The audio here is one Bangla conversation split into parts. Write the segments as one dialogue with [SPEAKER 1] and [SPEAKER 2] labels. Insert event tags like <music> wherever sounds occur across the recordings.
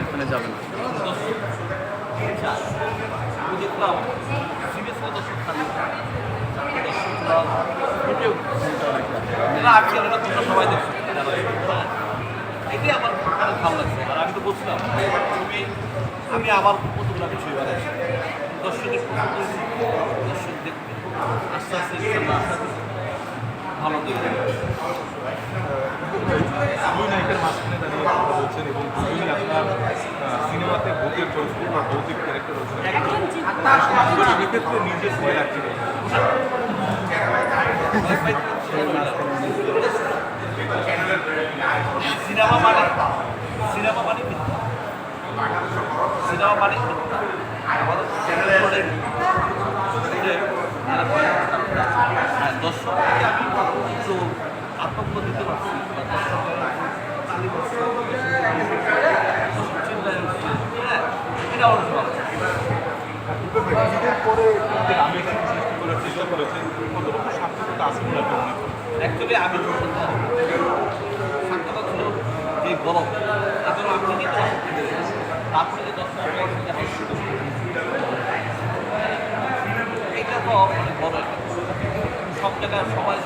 [SPEAKER 1] এখানে যাবেন
[SPEAKER 2] দেখলাম আজকে এটা তোমরা সবাই দেখছ। এটাই আমার ভালো লাগছে আর আমি তো বলছিলাম তুমি আমি আবার কতগুলো বিষয় বানাইছি দর্শকের দর্শক দেখবে আস্তে আস্তে ভালো তৈরি
[SPEAKER 3] দুই নায়িকার মাঝখানে দাঁড়িয়ে কথা বলছেন এবং আপনার সিনেমাতে ভূতের চরিত্র বা ভৌতিক ক্যারেক্টার করছেন সেক্ষেত্রে নিজের ভয় লাগছে না।
[SPEAKER 2] সিনেমা মানে সিনেমা মানে সিনেমা মানে মিথ্যা আমাদের চ্যানেলের হ্যাঁ দর্শককে আমি একটু আতঙ্ক দিতে পারছি বা দর্শকের তালি করছে, দর্শক চিল্লায় উঠছে, হ্যাঁ এটা আমার ভালো লাগছে।
[SPEAKER 3] ঈদের পরে ঈদের আমেজ সৃষ্টি করার চেষ্টা করেছেন কতটুকু সার্থকতা আছে বলে আপনি মনে
[SPEAKER 2] অ্যাকচুয়ালি আমি সাক্ষাৎ ছিল যে গরম এজন্য আমি নিজে তো অসুখ থেকে গেছি। তারপরে সব জায়গায় সবাই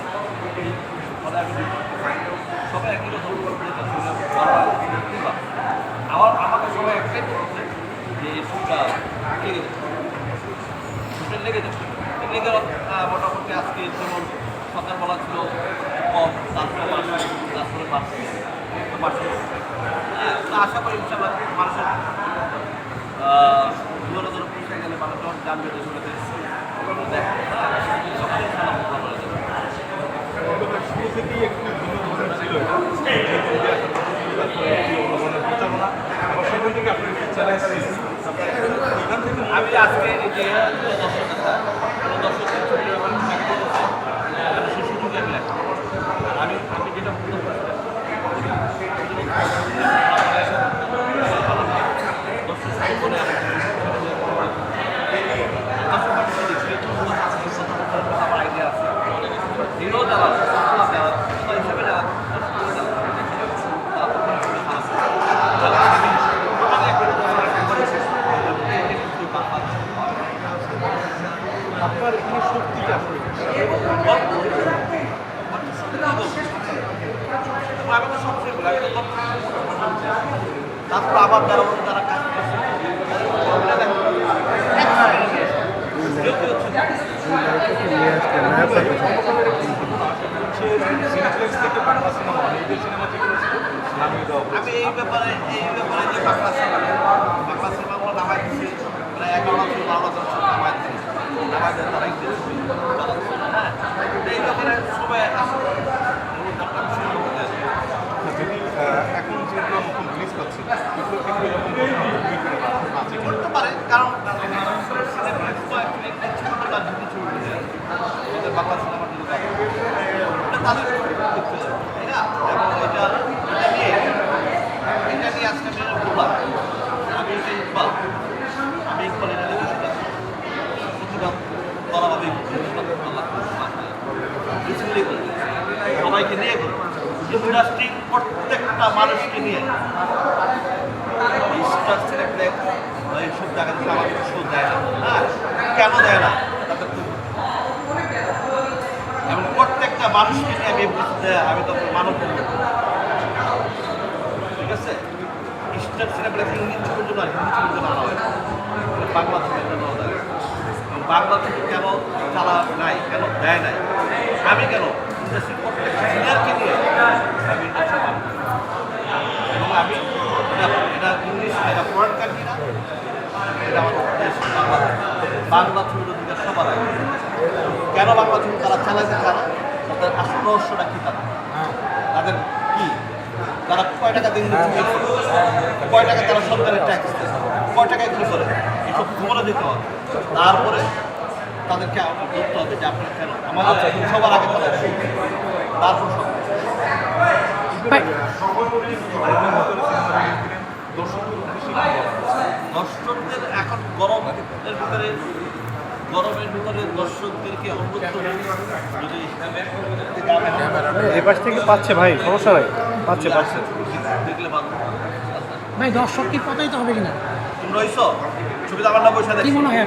[SPEAKER 2] সবাই একই রকম। আমার সবাই একটাই বলছে যে এই লেগে যাচ্ছে সুখটা লেগে যাচ্ছে মোটামুটি আজকে যেমন সকালবেলা ছিল কম তারপরে বাড়ছে তারপরে বাড়ছে তো বাড়ছে তো আশা করি ইনশাল্লাহ মানুষের দূরে দূরে পৌঁছে গেলে মানুষ যখন জানবে যে শুনে ওগুলো দেখো হ্যাঁ সকালে ইনশাল্লাহ ভালো হয়ে যাবে
[SPEAKER 3] তবে শুরু থেকেই একটু ভিন্ন ধরনের ছিল এটা। যে ছবি আসার পর থেকে তারপরে একটি অন্য ধরনের প্রচারণা আবার সেখান থেকে আপনার একটি চ্যালেঞ্জ এখান থেকে
[SPEAKER 2] আমি আজকে এই যে দর্শক আছে দর্শকের ছবি আমার সাথে বলছে, আমি সেই সুযোগে আমি লেখা আর আমি আমি যেটা বলতে পারছিলাম দর্শক সাথে বলে আমি দর্শক পাঠিয়ে দিচ্ছি, তোমার কাছে এই কথা বলতে হবে, আমার idea আছে। হিরো যারা আছে, সাপোর্ট যারা আছে, তারা হিসেবে যারা আছে, দর্শক যারা আছে, তারা তো কোনো কিছু খারাপ না। যারা আছে, তারা একটা করে একবারে শেষ করে দেবে। এটা কিন্তু বাংলাদেশ।
[SPEAKER 3] আপনার এখানে শক্তিটা আসলে কি?
[SPEAKER 2] আমি তো সবচেয়ে বলি, আমি তো তারপর আবার যারা যারা কাজ করছে
[SPEAKER 3] সে সিনেপ্লেক্স থেকে বাংলা সিনেমা হল ঈদের সিনেমা থেকে নামিয়ে দেওয়া হয়েছে।
[SPEAKER 2] আমি এই ব্যাপারে এই ব্যাপারে যে বাংলা সিনেমা বাংলা সিনেমাগুলো নামাই দিচ্ছে প্রায় এগারোটা থেকে বারোটা জন নামাই দিচ্ছে নামাই দিয়ে তারা ইংরেজি ছবি চালাচ্ছে হ্যাঁ তো এই ব্যাপারে সবাই আছে এবং আপনার বিষয়ের মধ্যে আছে।
[SPEAKER 3] যদি আহ, এখন যেগুলো নতুন রিলিজ পাচ্ছে এগুলো কিন্তু এরকম কোনো আছে কি?
[SPEAKER 2] করতে পারে কারণ সিনেপ্লেক্স তো actually একটা ছোট তার হিন্দি ছবি বুঝে আমাদের বাংলা সিনেমার দিকে তাকায়। এটা তাদের দেখতে যাবে তাই না এবং এটা এটা নিয়ে এটা নিয়ে আজকে আমি এটা বললাম আমি এটা ইকবাল আমি ইকবাল এটা নিয়ে বসে আছি প্রতিবাদ করাভাবে প্রতিবাদ আল্লাহ রিসেন্টলি করি সবাইকে নিয়ে ইন্ডাস্ট্রি প্রত্যেকটা মানুষকে নিয়ে স্টার সিলেক্ট এইসব জায়গা থেকে আমাদের শো দেয় না। হ্যাঁ কেন দেয় না? এবং প্রত্যেকটা মানুষকে নিয়ে আমি বুঝতে আমি তো মানব ঠিক আছে? স্টার সিনেপ্লেক্স ইংলিশ ছবির জন্য? হিন্দি ছবির জন্য আনা হয়। বাংলা ছবির জন্য আলাদা এবং বাংলা ছবি কেন চালা নাই, কেন দেয় নাই? আমি কেন? সিনিয়রকে নিয়ে আমি এটা এটা ইংলিশ এটা ফরেন কান্ট্রি এটা আমার দেশ বাংলা ছবির অধিকার সবার আগে কেন বাংলা ছবি তারা চায় না তাদের আসল রহস্যটা কী তারা তাদের কি তারা কয় টাকা দিন কয় টাকা তারা সরকারের ট্যাক্স কয় টাকায় কী করে এসব খবরে দিতে হবে তারপরে তাদেরকে করতে হবে যে আপনারা খেলেন আমাদের আচ্ছা, আচ্ছা। সবার আগে তাদের তারপর
[SPEAKER 3] দর্শকদের
[SPEAKER 2] এখন গরমের ভিতরে গরমের ভিতরে দর্শকদেরকে যদি
[SPEAKER 4] এই পাশ থেকে পাচ্ছে ভাই সমস্যা নাই। পাচ্ছে পাচ্ছে।
[SPEAKER 5] দেখলে
[SPEAKER 2] ভাই দর্শক কি পতাইতে হবে কিনা?
[SPEAKER 5] তুমি রয়েছ ছবিতে আমার না বসে
[SPEAKER 2] কি মনে হয়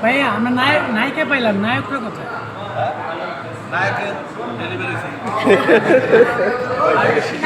[SPEAKER 2] ভাইয়া আমরা নায়ক নায়িকা পাইলাম নায়করা কোথায়? হ্যাঁ?
[SPEAKER 5] নায়কের ডেলিভারি <laughs>